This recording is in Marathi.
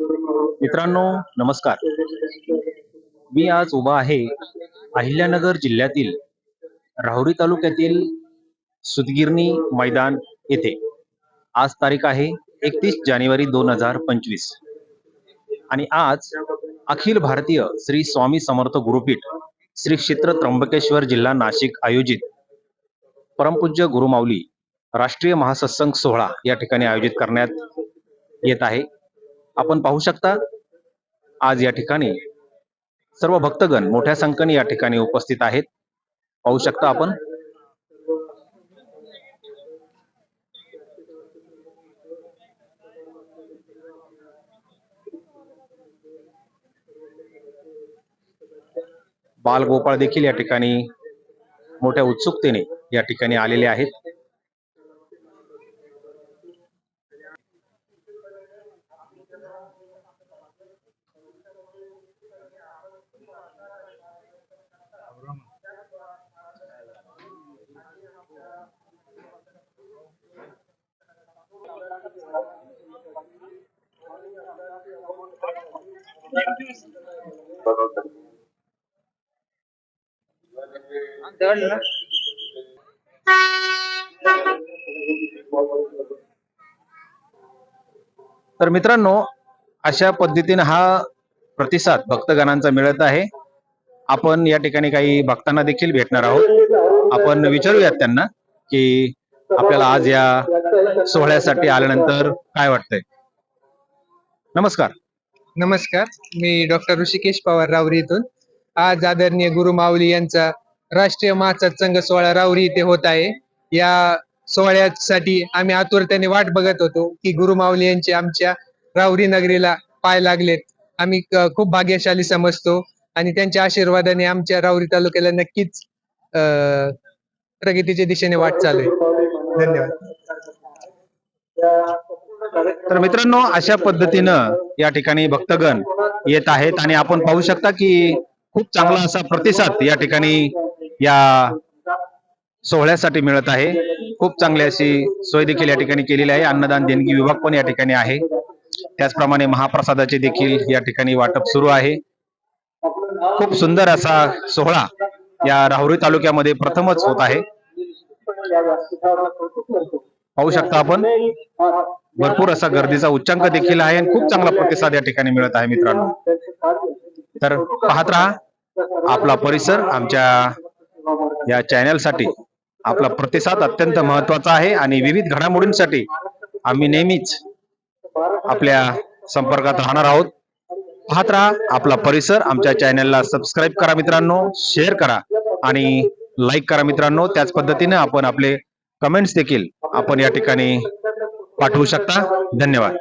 मित्रांनो नमस्कार. मी आज उभा आहे अहिल्यानगर जिल्ह्यातील राहुरी तालुक्यातील सुदगिरणी मैदान येथे. आज तारीख आहे एकतीस जानेवारी दोन हजार पंचवीस. आणि आज अखिल भारतीय श्री स्वामी समर्थ गुरुपीठ श्री क्षेत्र त्र्यंबकेश्वर जिल्हा नाशिक आयोजित परमपूज्य गुरुमाऊली राष्ट्रीय महासत्संग सोहळा या ठिकाणी आयोजित करण्यात येत आहे. आपण पाहू शकता आज या ठिकाणी सर्व भक्तगण मोठ्या संख्येने या ठिकाणी उपस्थित आहेत. पाहू शकता आपण. बालगोपाळ देखील या ठिकाणी मोठ्या उत्सुकतेने या ठिकाणी आलेले आहेत. तर मित्रांनो अशा पद्धतीने हा प्रतिसाद भक्तगणांचा मिळत आहे. आपण या ठिकाणी काही भक्तांना देखील भेटणार आहोत. आपण विचारूयात त्यांना की आपल्याला आज या सोहळ्यासाठी आल्यानंतर काय वाटतंय? नमस्कार. नमस्कार मी डॉक्टर ऋषिकेश पवार रावरी इथून. आज आदरणीय गुरु माऊली यांचा राष्ट्रीय महासत्संग सोहळा रावरी इथे होत आहे. या सोहळ्यासाठी आम्ही आतुरतेने वाट बघत होतो की गुरु माऊली यांचे आमच्या रावरी नगरीला पाय लागलेत. आम्ही खूप भाग्यशाली समजतो आणि त्यांच्या आशीर्वादाने आमच्या रावरी तालुक्याला नक्कीच प्रगतीच्या दिशेने वाट चालू आहे. धन्यवाद. तर मित्रांनो अशा पद्धतीनं या ठिकाणी भक्तगण येत आहेत आणि आपण पाहू शकता की खूप चांगला असा प्रतिसाद या ठिकाणी या सोहळ्यासाठी मिळत आहे. खूप चांगली अशी सोय देखील या ठिकाणी केलेली आहे. अन्नदान देणगी विभाग पण या ठिकाणी आहे. त्याचप्रमाणे महाप्रसादाचे देखील या ठिकाणी वाटप सुरू आहे. खूप सुंदर असा सोहळा या राहुरी तालुक्यामध्ये प्रथमच होत आहे. पाहू शकता आपण. भरपूर असा गर्दीचा उच्चांक देखील आहे आणि खूप चांगला प्रतिसाद या ठिकाणी मिळत आहे मित्रांनो. तर पाहत राहा आपला परिसर आमच्या या चॅनलसाठी आपला प्रतिसाद अत्यंत महत्त्वाचा आहे आणि विविध घडामोडींसाठी आम्ही नेहमीच आपल्या संपर्कात राहणार आहोत. पाहत राहा आपला परिसर आमच्या चॅनलला सबस्क्राईब करा मित्रांनो शेअर करा आणि लाईक करा मित्रांनो. त्याच पद्धतीने आपण आपले कमेंट्स देखील आपण या ठिकाणी पाठवू शकता? धन्यवाद.